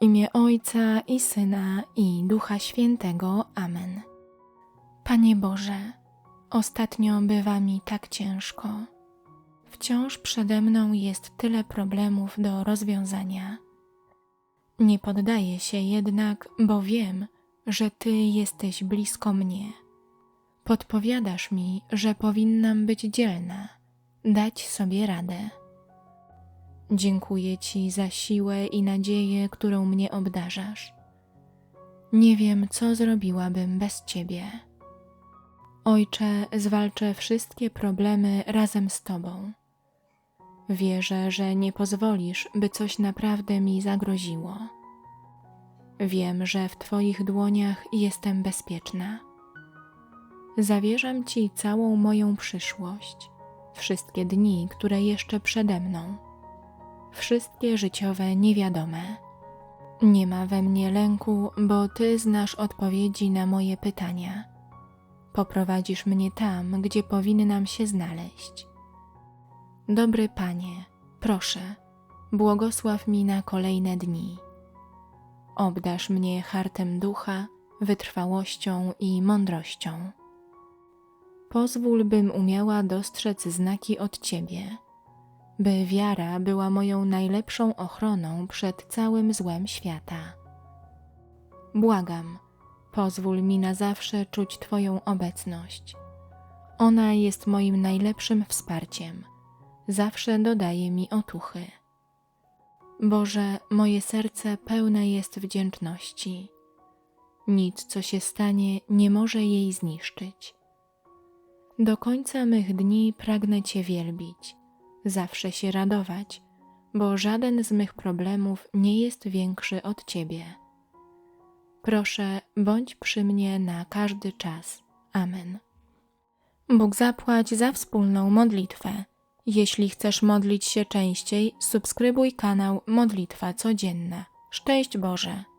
imię Ojca i Syna i Ducha Świętego. Amen. Panie Boże, ostatnio bywa mi tak ciężko. Wciąż przede mną jest tyle problemów do rozwiązania. Nie poddaję się jednak, bo wiem, że Ty jesteś blisko mnie. Podpowiadasz mi, że powinnam być dzielna, dać sobie radę. Dziękuję Ci za siłę i nadzieję, którą mnie obdarzasz. Nie wiem, co zrobiłabym bez Ciebie. Ojcze, zwalczę wszystkie problemy razem z Tobą. Wierzę, że nie pozwolisz, by coś naprawdę mi zagroziło. Wiem, że w Twoich dłoniach jestem bezpieczna. Zawierzam Ci całą moją przyszłość, wszystkie dni, które jeszcze przede mną, wszystkie życiowe niewiadome. Nie ma we mnie lęku, bo Ty znasz odpowiedzi na moje pytania. Poprowadzisz mnie tam, gdzie powinnam się znaleźć. Dobry Panie, proszę, błogosław mi na kolejne dni. Obdasz mnie hartem ducha, wytrwałością i mądrością. Pozwól, bym umiała dostrzec znaki od Ciebie, by wiara była moją najlepszą ochroną przed całym złem świata. Błagam, pozwól mi na zawsze czuć Twoją obecność. Ona jest moim najlepszym wsparciem, zawsze dodaje mi otuchy. Boże, moje serce pełne jest wdzięczności. Nic, co się stanie, nie może jej zniszczyć. Do końca mych dni pragnę Cię wielbić, zawsze się radować, bo żaden z mych problemów nie jest większy od Ciebie. Proszę, bądź przy mnie na każdy czas. Amen. Bóg zapłać za wspólną modlitwę. Jeśli chcesz modlić się częściej, subskrybuj kanał Modlitwa Codzienna. Szczęść Boże!